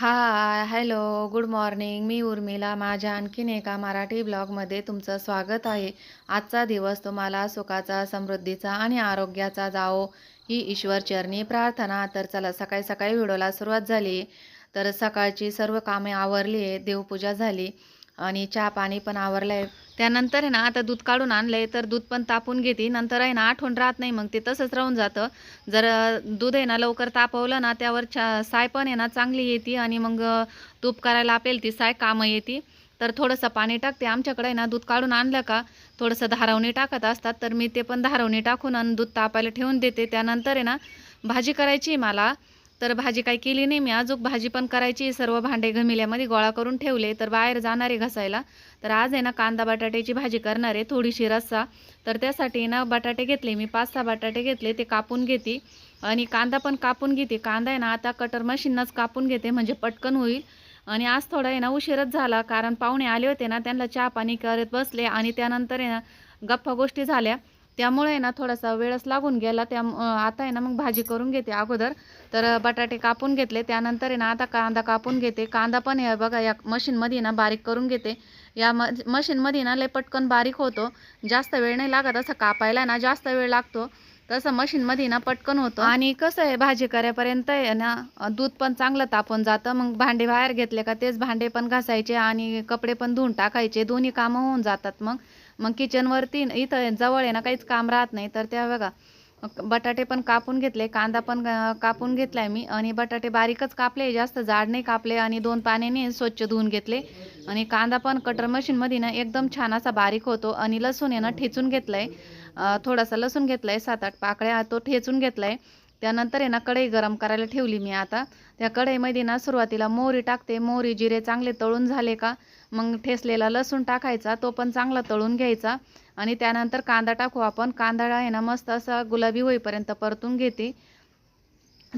हाय hello good morning मी उर्मिला. माझ्या आणखीन एका मराठी ब्लॉगमध्ये तुमचं स्वागत आहे. आजचा दिवस तुम्हाला सुखाचा समृद्धीचा आणि आरोग्याचा जावो ही ईश्वरचरणी प्रार्थना. तर चला सकाळी सकाळी व्हिडिओला सुरुवात झाली. तर सकाळची सर्व कामे आवरली आहे देवपूजा झाली. आणि चहा पाणी पण आवरलं आहे त्यानंतर आहे ना आता दूध काढून आणलंय तर दूध पण तापून घेते. नंतर आहे ना आठवण राहत नाही मग ते तसंच राहून जातं. जर दूध आहे ना लवकर तापवलं ना त्यावर छा साय पण आहे ना चांगली येते आणि मग तूप करायला आपल्याला ती साय कामं येते. तर थोडंसं पाणी टाकते. आमच्याकडे ना दूध काढून आणलं का थोडंसं धारवणी टाकत असतात तर मी ते पण धारवणी टाकून आणि दूध तापायला ठेवून देते. त्यानंतर आहे ना भाजी करायची आहे मला. तर भाजी काही केली नाही मी अजून भाजी पण करायची सर्व भांडे घमिल्यामध्ये गोळा करून ठेवले. तर बाहेर जाणार आहे घसायला. तर आज आहे ना कांदा बटाट्याची भाजी करणार आहे थोडीशी रस्सा. तर त्यासाठी ना बटाटे घेतले मी पाच सहा बटाटे घेतले ते कापून घेते. आणि कांदा पण कापून घेते. कांदा आहे ना आता कटर मशीनच कापून घेते म्हणजे पटकन होईल. आणि आज थोडा आहे ना उशीरच झाला कारण पाहुणे आले होते ना त्यांना चहा पाणी करत बसले. आणि त्यानंतर आहे ना गप्पा गोष्टी झाल्या. त्यामुळे आहे ना थोडासा वेळच लागून गेला. त्या आता आहे ना मग भाजी करून घेते अगोदर. तर बटाटे कापून घेतले. त्यानंतर आहे ना आता कांदा कापून घेते. कांदा पण आहे बघा या मशीनमध्ये ना बारीक करून घेते. या म मशीनमध्ये ना लय पटकन बारीक होतो. जास्त वेळ नाही लागत. असं कापायला ना जास्त वेळ लागतो. तसं मशीनमध्ये ना पटकन होतं. आणि कसं आहे भाजी करेपर्यंत आहे ना दूध पण चांगलं तापून जातं. मग भांडे बाहेर घेतले का तेच भांडे पण घासायचे आणि कपडे पण धुवून टाकायचे. दोन्ही कामं होऊन जातात मग. मग किचनवरती इथं जवळ आहे ना काहीच काम राहत नाही. तर त्या बघा बटाटे पण कापून घेतले कांदा पण कापून घेतलाय मी. आणि बटाटे बारीकच कापले जास्त जाड नाही कापले. आणि दोन पाण्याने स्वच्छ धुवून घेतले. आणि कांदा पण कटर मशीनमध्ये ना एकदम छान असा बारीक होतो. आणि लसूण आहे ना ठेचून घेतलाय. थोडासा लसूण घेतलाय सात आठ पाकळ्या तो ठेचून घेतलाय. त्यानंतर आहे ना कढई गरम करायला ठेवली मी आता. त्या कढईमध्ये ना सुरुवातीला मोहरी टाकते. मोहरी जिरे चांगले तळून झाले का मग ठेसलेला लसूण टाकायचा तो पण चांगला तळून घ्यायचा आणि त्यानंतर कांदा टाकू आपण. कांदा आहे ना मस्त असा गुलाबी होईपर्यंत परतून घेते.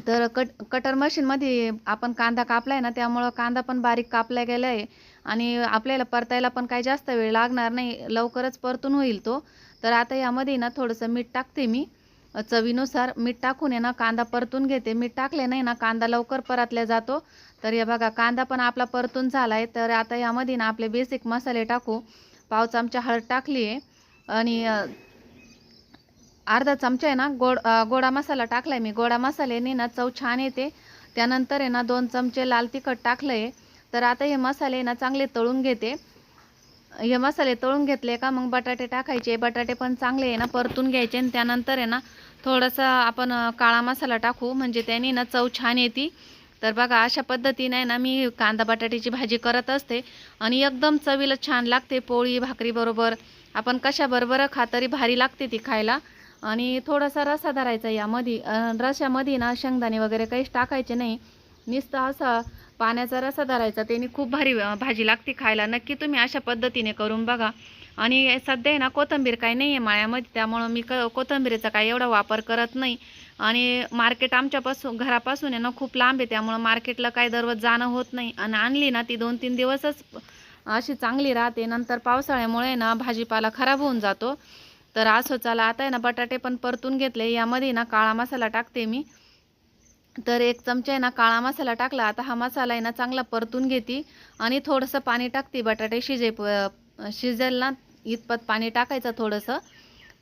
तर कट कटर मशीनमध्ये आपण कांदा कापला आहे ना त्यामुळं कांदा पण बारीक कापला गेला आहे आणि आपल्याला परतायला पण काही जास्त वेळ लागणार नाही लवकरच परतून होईल तो. तर आता यामध्ये ना थोडंसं मीठ टाकते मी. चवीनुसार मीठ टाकून आहे ना कांदा परतून घेते. मीठ टाकले नाही ना कांदा लवकर परतल्या जातो. तर हे बघा कांदा पण आपला परतून झाला आहे तर आता यामध्ये ना आपले बेसिक मसाले टाकू. पाव चमचा हळद टाकली आहे. आणि अर्धा चमचा आहे ना गोड गोडा मसाला टाकलाय मी. गोडा मसाल्याने ना चव छान येते. त्यानंतर आहे ना दोन चमचे लाल तिखट टाकलं आहे तर आता हे मसाले ना चांगले तळून घेते. हे मसाले तळून घेतले का मग बटाटे टाकायचे. बटाटे पण चांगले आहे ना परतून घ्यायचे आणि त्यानंतर आहे ना थोडासा आपण काळा मसाला टाकू. म्हणजे त्याने ना चव छान येते. तर बघा अशा पद्धतीने आहे ना मी कांदा बटाट्याची भाजी करत असते. आणि एकदम चवीला छान लागते पोळी भाकरीबरोबर आपण कशाबरोबर खा तरी भारी लागते ती खायला. आणि थोडासा रसा धरायचा यामध्ये. रशामध्ये ना शेंगदाणे वगैरे काहीच टाकायचे नाही. नुसतं असं पाण्याचा रसा धरायचा त्याने खूप भारी भाजी लागते खायला. नक्की तुम्ही अशा पद्धतीने करून बघा. आणि सध्या आहे ना कोथिंबीर काही नाही आहे माळ्यामध्ये त्यामुळं मी क कोथिंबीरीचा काही एवढा वापर करत नाही. आणि मार्केट आमच्यापासून घरापासून आहे ना खूप लांब आहे त्यामुळं मार्केटला काही दररोज जाणं होत नाही. आणि आणली ना ती दोन तीन दिवसच अशी चांगली राहते. नंतर पावसाळ्यामुळे ना भाजीपाला खराब होऊन जातो. तर असं चला आता आहे ना बटाटे पण परतून घेतले. यामध्ये ना काळा मसाला टाकते मी. तर एक चमचा आहे ना काळा मसाला टाकला. आता हा मसाला आहे ना चांगला परतून घेते आणि थोडंसं पाणी टाकते. बटाटे शिजे शिजेल ना इतपत पाणी टाकायचं थोडंसं.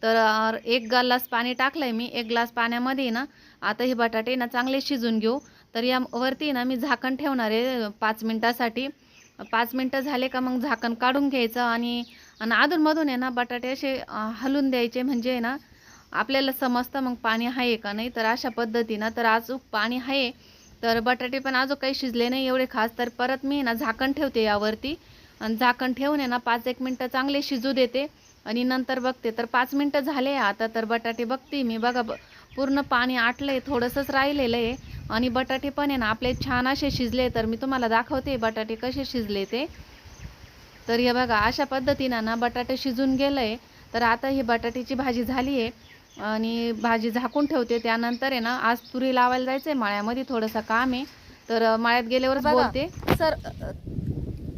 तर एक ग्लास पाणी टाकलंय मी. एक ग्लास पाण्यामध्ये ना आता हे बटाटे ना चांगले शिजून घेऊ. तर या वरती ना मी झाकण ठेवणार आहे पाच मिनटासाठी. पाच मिनटं झाले का मग झाकण काढून घ्यायचं आणि आणि अधूनमधून आहे ना बटाटे असे हलून द्यायचे. म्हणजे आहे ना आपल्याला समजतं मग पाणी आहे का नाही? तर अशा पद्धतीनं तर अजूक पाणी आहे तर बटाटे पण अजून काही शिजले नाही एवढे खास. तर परत मी ना झाकण ठेवते यावरती. आणि झाकण ठेवून आहे ना पाच एक मिनटं चांगले शिजू देते. आणि नंतर बघते तर पाच मिनटं झाले आता तर बटाटे बघते मी. बघा ब पूर्ण पाणी आटलं आहे थोडंसंच राहिलेलं आहे. आणि बटाटे पण आहे ना आपले छान असे शिजले तर मी तुम्हाला दाखवते बटाटे कसे शिजले ते. तर हे बघा अशा पद्धतीनं ना बटाटे शिजून गेलं आहे तर आता ही बटाट्याची भाजी झाली आहे. आणि भाजी झाकून ठेवते. त्यानंतर आहे ना आज तुरी लावायला जायचंय. माळ्यामध्ये थोडंसं काम आहे. तर माळ्यात गेल्यावरच बघा. बोलते. सर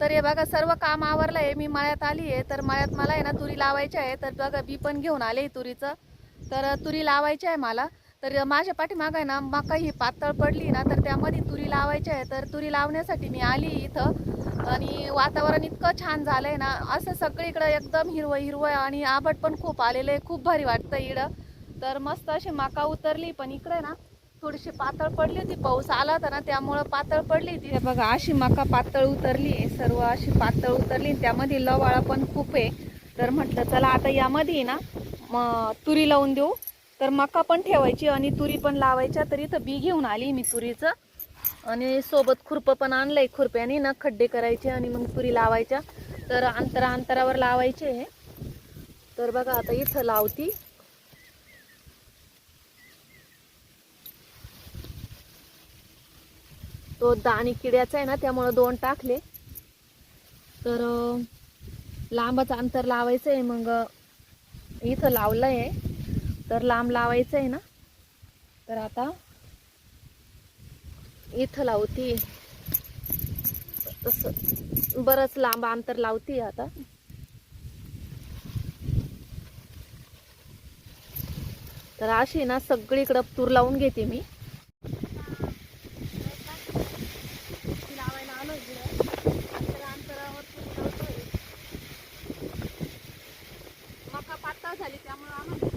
तर हे बघा सर्व काम आवरलं आहे. मी मळ्यात आली आहे. तर मळ्यात मला आहे ना तुरी लावायची आहे. तर बघा बी पण घेऊन आले तुरीचं. तर तुरी लावायची आहे मला. तर माझ्या पाठीमागं आहे ना मका ही पातळ पडली ना तर त्यामध्ये तुरी लावायची आहे. तर तुरी लावण्यासाठी मी आली इथं. आणि वातावरण इतकं छान झालंय ना असं सगळीकडं एकदम हिरवं हिरवं आहे आणि आबट पण खूप आलेलं आहे खूप भारी वाटतं इकडं. तर मस्त अशी मका उतरली पण इकडे ना थोडीशी पातळ पडली होती पाऊस आला होता ना त्यामुळं पातळ पडली होती. बघा अशी मका पातळ उतरली सर्व अशी पातळ उतरली त्यामध्ये लवाळा पण खूप आहे. तर म्हटलं चला आता यामध्ये ना म तुरी लावून देऊ. तर मका पण ठेवायची आणि तुरी पण लावायच्या तर इथं बी घेऊन आली मी तुरीचं. आणि सोबत खुरपं पण आणलंय खुरप्याने ना खड्डे करायचे आणि मग तुरी लावायच्या. तर अंतरा अंतरावर लावायचे हे. तर बघा आता इथं लावती. तो दाणी किड्याचा आहे ना त्यामुळं दोन टाकले. तर लांबच अंतर लावायचं आहे मग इथं लावलं आहे तर लांब लावायचं आहे ना. तर आता इथं लावती. तसं बरंच लांब अंतर लावती आता. तर अशी ना सगळीकडं तूर लावून घेते मी लावायला आलो इकडं अंतर अंतरावर तूर लावतोय मका पातळ झाली त्यामुळे आम्हाला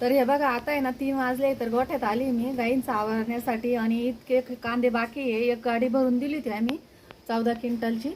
तर हे बघा आता आहे ना तीन वाजले तर गोठ्यात आली मी गाईंचा आवरण्यासाठी आणि इतके कांदे बाकी आहे. एक गाडी भरून दिली होती आम्ही चौदा क्विंटलची.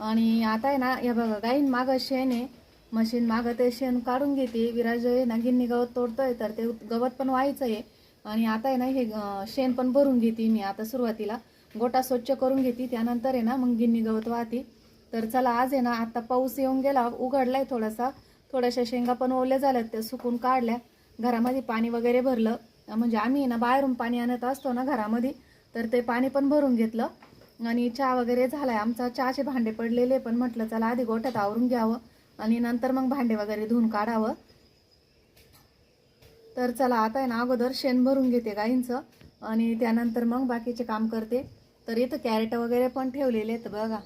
आणि आता आहे ना हे बघा गाईन मागं शेण आहे. मशीन मागं ते शेण काढून घेते. विराज आहे ना गिन्नी गवत तोडतोय तर ते गवत पण व्हायचं आहे. आणि आता आहे ना हे शेण पण भरून घेते मी आता सुरुवातीला. गोटा स्वच्छ करून घेते त्यानंतर आहे ना मग गिन्नी गवत वाहते. तर चला आज आहे ना आता पाऊस येऊन गेला उघडलाय थोडासा. थोड्याशा शेंगा पण ओल्या झाल्यात त्या सुकून काढल्या. घरामध्ये पाणी वगैरे भरलं म्हणजे आम्ही ना बाहेरून पाणी आणत असतो ना घरामध्ये तर ते पाणी पण भरून घेतलं. आणि चहा वगैरे झाला आहे आमचा चहाचे भांडे पडलेले पण म्हटलं चला आधी गोठ्यात आवरून घ्यावं आणि नंतर मग भांडे वगैरे धुवून काढावं. तर चला आता आहे ना अगोदर शेण भरून घेते गाईंचं आणि त्यानंतर मग बाकीचे काम करते. तर इथं कॅरेट वगैरे पण ठेवलेले आहेत बघा.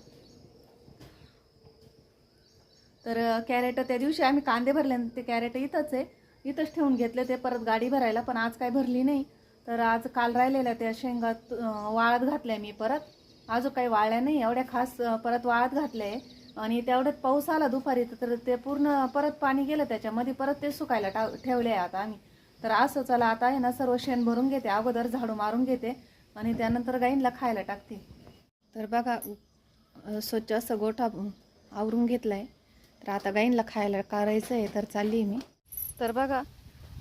तर कॅरेट त्या दिवशी आम्ही कांदे भरले ते कॅरेट इथंच आहे. इथंच ठेवून घेतले ते परत गाडी भरायला पण आज काय भरली नाही. तर आज काल राहिलेल्या त्या शेंगात वाळत घातल्या मी परत. अजून काही वाळल्या नाही एवढ्या खास परत वाळत घातल्या. आहे आणि तेवढ्यात पाऊस आला दुपारी तर ते पूर्ण परत पाणी गेलं त्याच्यामध्ये परत ते सुकायला टा ठेवले आहे आता आम्ही. तर असं चला आता आहे ना सर्व शेण भरून घेते अगोदर झाडू मारून घेते आणि त्यानंतर गाईंना खायला टाकते. तर बघा स्वच्छ असं गोठा आवरून घेतला आहे तर आता गाईंना खायला करायचं आहे तर चालली मी. तर बघा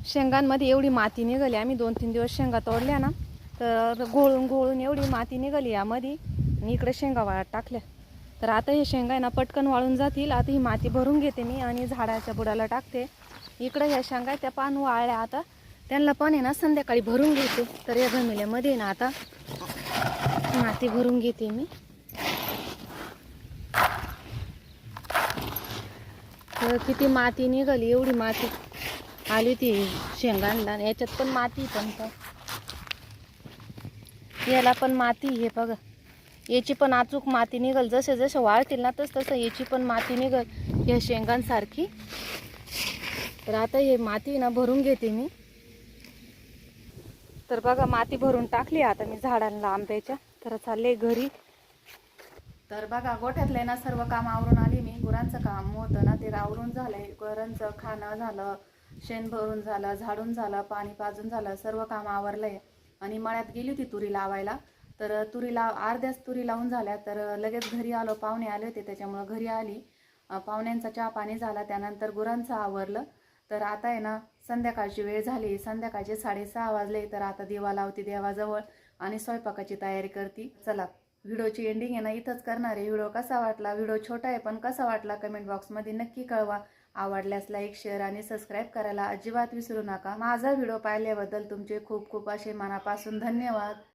शेंगांमध्ये एवढी माती निघाली आम्ही दोन तीन दिवस शेंगा तोडल्या ना तर गोळून गोळून एवढी माती निघाली यामध्ये आणि इकडे शेंगा वाळत टाकल्या. तर आता हे शेंगा आहे ना पटकन वाळून जातील आता ही माती भरून घेते मी आणि झाडाच्या बुडाला टाकते. इकडे ह्या शेंगा आहे, त्या पान वाळल्या आता त्यांना पण आहे ना संध्याकाळी भरून घेते. तर या घमिल्यामध्ये ना आता माती भरून घेते मी. तर किती माती निघाली एवढी माती. आली ती शेंगांना याच्यात पण माती पण तर याला पण माती हे बघा. याची पण अचूक माती निघल. जसे जसे वाळतील ना तस तसं याची पण माती निघल. या शेंगांसारखी. तर आता हे माती ना भरून घेते मी. तर बघा माती भरून टाकली आता मी झाडांना आंब्याच्या. तर चालले घरी. तर बघा गोठ्यातलं ना सर्व काम आवरून आली मी. गुरांचं काम होतं ना ते आवरून झालंय. गुरांचं खाणं झालं. शेण भरून झालं झाडून झालं पाणी पाजून झालं सर्व काम आवरलंय. आणि मळ्यात गेली होती तुरी लावायला. तर तुरी लाव अर्ध्याच तुरी लावून झाल्या तर लगेच घरी आलो पाहुणे आले होते त्याच्यामुळं घरी आली. पाहुण्यांचा चहा पाणी झाला त्यानंतर गुरांचं आवरलं. तर आता आहे ना संध्याकाळची वेळ झाली. संध्याकाळचे साडेसहा वाजले तर आता दिवा लावते देवाजवळ आणि स्वयंपाकाची तयारी करते. चला व्हिडिओची एंडिंग आहे ना इथंच करणार आहे. व्हिडिओ कसा वाटला? व्हिडिओ छोटा आहे पण कसा वाटला? कमेंट बॉक्समध्ये नक्की कळवा. आवडल्यास लाईक शेअर आणि सबस्क्राईब करायला अजिबात विसरू नका. माझा व्हिडिओ पाहिल्याबद्दल तुमचे खूप खूप असे मनापासून धन्यवाद.